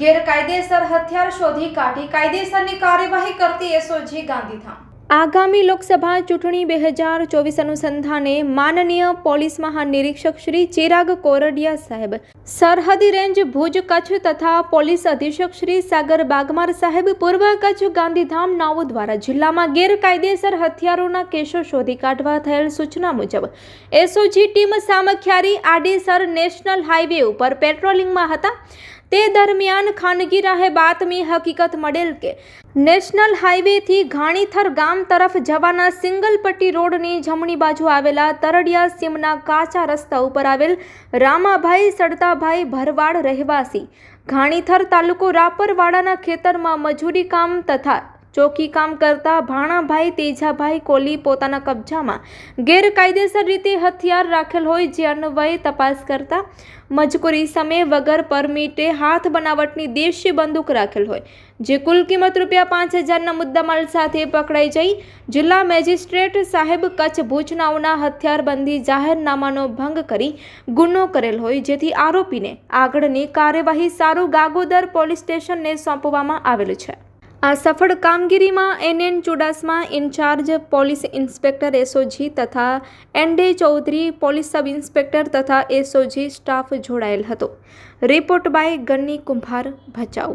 ગેરકાયદેસર હથિયાર શોધી કાઢી કાયદેસરની કાર્યવાહી કરતી એસઓજી ગાંધીધામ. આગામી લોકસભા ચૂંટણી બે હજાર ચોવીસ અનુસંધાને માનનીય પોલીસ મહાનિરીક્ષક શ્રી ચિરાગ કોરડિયા સાહેબ, સરહદી રેન્જ ભુજ કચ્છ તથા પોલીસ અધિક્ષક શ્રી સાગર બાગમાર સાહેબ, પૂર્વ કચ્છ ગાંધીધામ નાઓ દ્વારા જિલ્લામાં ગેરકાયદેસર હથિયારોના કેસો શોધી કાઢવા થયેલ સૂચના મુજબ SOG team Samakhiyali Adesar national highway ઉપર પેટ્રોલિંગમાં હતા. તે દરમિયાન ખાનગી રાહે બાતમી હકીકત મળેલ કે નેશનલ હાઈવેથી ઘાણીથર ગામ તરફ જવાના સિંગલ પટ્ટી રોડની જમણી બાજુ આવેલા તરડિયા સીમના કાચા રસ્તા ઉપર આવેલ રામાભાઈ સડતાભાઈ ભરવાડ રહેવાસી. ઘાણીથર તાલુકો રાપરવાડાના ખેતરમાં મજૂરી કામ તથા ચોકી કામ કરતા ભાણાભાઈ તેજાભાઈ કોલી પોતાના કબજામાં ગેરકાયદેસર રીતે હથિયાર રાખેલ હોય જે અન્વયે તપાસ કરતા મજકૂરી સમયે વગર પરમિટે હાથ બનાવટની દેશી બંદૂક રાખેલ હોય, જે કુલ કિંમત રૂપિયા પાંચ હજારના મુદ્દામાલ સાથે પકડાઈ જઈ જિલ્લા મેજિસ્ટ્રેટ સાહેબ કચ્છ ભુજનાઓના હથિયારબંધી જાહેરનામાનો ભંગ કરી ગુનો કરેલ હોય, જેથી આરોપીને આગળની કાર્યવાહી સારું ગાગોદર પોલીસ સ્ટેશનને સોંપવામાં આવેલ છે. આ સફળ કામગીરીમાં NN Chudasama in-charge police inspector SOG તથા ND Chaudhary police sub inspector તથા એસઓજી સ્ટાફ જોડાયેલ હતો. રિપોર્ટ બાય ગન્ની કુંભાર ભચાઉ.